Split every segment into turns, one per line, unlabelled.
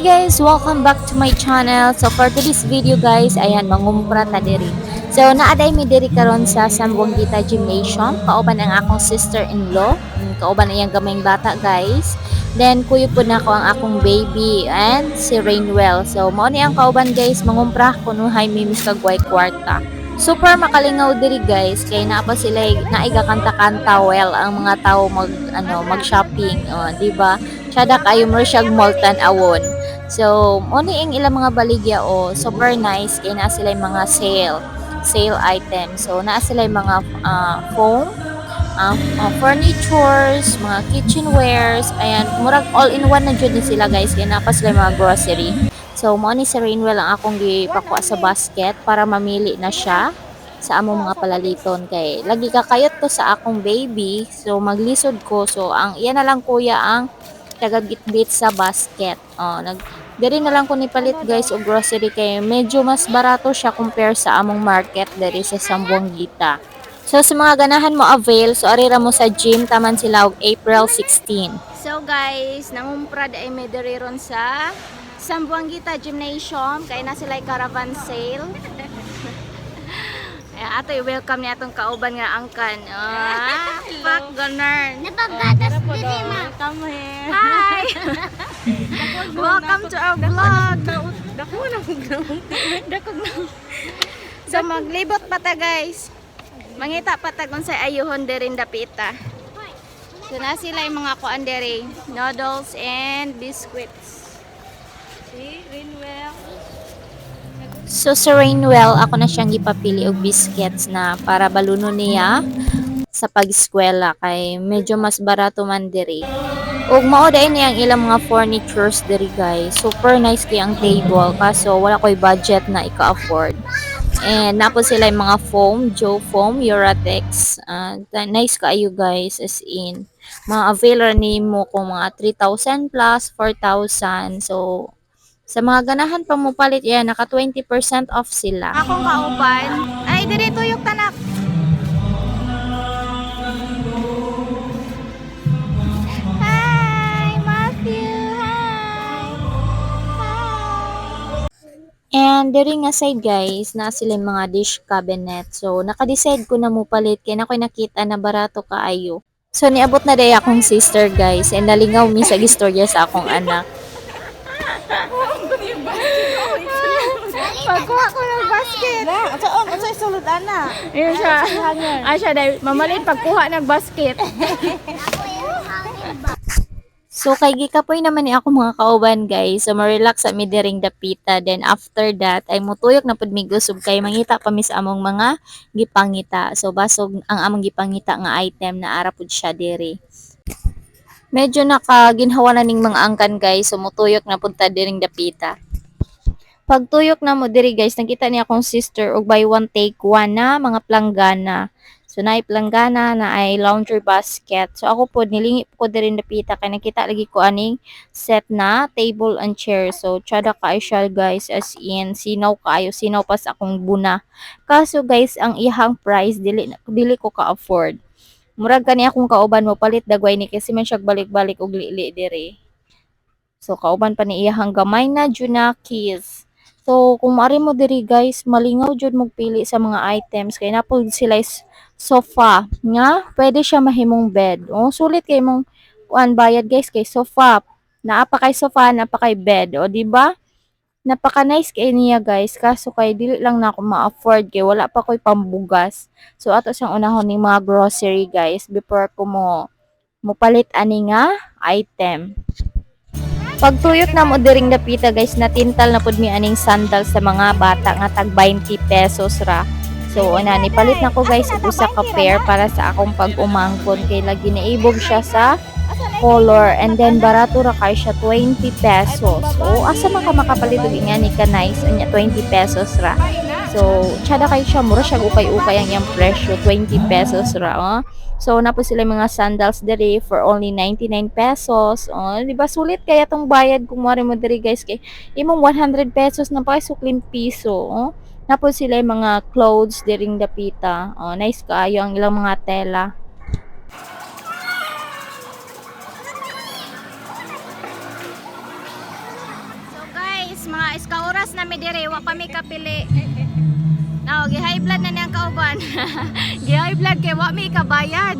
Hey guys, welcome back to my channel. So for today's video guys, ayan mangumpra ta diri. So naaday mi diri karon sa Sambuangita Gymnasium, kauban ang akong sister-in-law, mm, kauban ang iyang gamayng bata guys. Then kuyo po na ko ang akong baby and si Rainwell. So mao ni ang kauban guys, mangumpra kuno hay mimis kagway kwarta. Super makalingaw diri guys kay naa pa sila naiga kanta-kanta well ang mga tao mag ano mag-shopping, oh, di ba? Sada kayo mo siya moltan awon. So, ni ang ilang mga baligya o super nice kay naa sila mga sale sale items. So, naa sila mga ah, foam, ah, ah, furnitures, mga kitchenwares, ayan, murag all-in-one na jud ni sila guys, kaya naa pa sila mga grocery. So, mo ni si Rainwell ang akong gipakuha sa basket para mamili na siya sa among mga palaliton kay lagi kakayot ko sa akong baby so maglisod ko so ang iya na lang kuya ang tagagitbit sa basket oh nag Diri na lang ko ni palit guys og grocery kay medyo mas barato siya compare sa among market diri sa Sambuangita. So sa mga ganahan mo avail, so arira mo sa gym taman sila og April 16. So guys, nangumprad ay may diri ron sa Sambuangita Gymnasium kay na sila caravan sale. Eh, ato welcome ni atong kauban nga angkan. Ah, fuck gunner.
Napagatas din eh, ma.
Come here.
Hi. Welcome to our vlog.
Dako na Dako na.
So maglibot pa ta guys. Mangita pa ta kung sa ayuhon derin dapita. So na sila yung mga kuan dere, noodles and biscuits.
Si Rinwell.
So sa Rainwell, ako na siyang gipapili og biscuits na para baluno niya sa pag-eskwela kay medyo mas barato man diri. Ug mao dai niya ang ilang mga furnitures diri guys. Super nice kay ang table kaso wala koy budget na ika-afford. And napo sila yung mga foam, Joe foam, Uratex. Ah, nice kaayo guys as in. Mga available ni mo kung mga 3,000 plus, 4,000. So, sa mga ganahan pa mo palit yan, naka 20% off sila. Akong kauban, And diri nga side guys, na sila yung mga dish cabinet. So, naka-decide ko na mo palit kaya na ko'y nakita na barato kaayo. So, niabot na day akong sister guys and nalingaw mi sa gistorya sa akong anak. Pagkuha ko ng basket.
Na, asa on, asa isulod ana.
Ayun siya. Ah, siya dahil mamalit pagkuha ng basket. So kay gikapoy naman ni ako mga kauban guys. So ma-relax sa midiring dapita. Then after that ay mutuyok na pud mi kay mangita pa mi sa among mga gipangita. So basog ang among gipangita nga item na ara pud siya diri. Medyo nakaginhawa na ning mga angkan guys. So mutuyok na pud ta diring dapita. Pagtuyok na mo diri guys, nakita niya akong sister og buy one take one na mga planggana. So naay planggana na ay laundry basket. So ako po nilingi po diri napita kay nakita lagi ko aning set na table and chair. So tsada ka siya guys as in sinaw kaayo sinaw pa sa akong buna. Kaso guys ang ihang price dili dili ko ka afford. Murag kani akong kauban mo palit dagway ni kasi man siya balik-balik og lili diri. So kauban pa ni iyahang gamay na Junakis. So, kung maari mo diri guys, malingaw jud mo pili sa mga items kay napod sila is sofa nga pwede siya mahimong bed. O sulit kay mong kuan bayad guys kay sofa. Naapa sofa, naapa bed, o di ba? Napaka nice kay niya guys kaso kay dili lang na ako ma-afford kay wala pa ko'y pambugas. So ato siyang unahon ning mga grocery guys before ko mo mupalit ani nga item. Pagtuyok na mo diring dapita guys, natintal na pud mi aning sandal sa mga bata nga tag 20 pesos ra. So ana ni palit na ko guys usa ka pair para sa akong pag-umangkon kay lagi naibog siya sa color and then barato ra kay siya 20 pesos. O asa man ka makapalit og ingani ka nice anya 20 pesos ra. So, tsada kay siya, mura siya ukay-ukay ang iyang presyo, 20 pesos ra. Oh. So, na sila mga sandals diri for only 99 pesos. Oh, di ba sulit kaya tong bayad kung mari mo diri guys kay imong 100 pesos na pa suklim piso. Oh. Na sila yung mga clothes diring dapita. Oh, nice kaayo ang ilang mga tela. So, guys, mga iska oras na mi dire, wa pa mi kapili. Gi-high blood na niyang kauban. gi-high blood kay wa mi kabayad.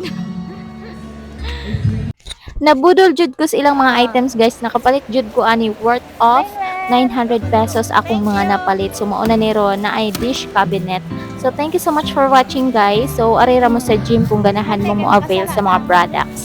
Nabudol jud ko ilang mga items guys, nakapalit jud ko ani worth of 900 pesos akong mga napalit. So mauna ni Ron na ay dish cabinet. So thank you so much for watching guys. So arira mo sa gym kung ganahan mo mo avail sa mga products.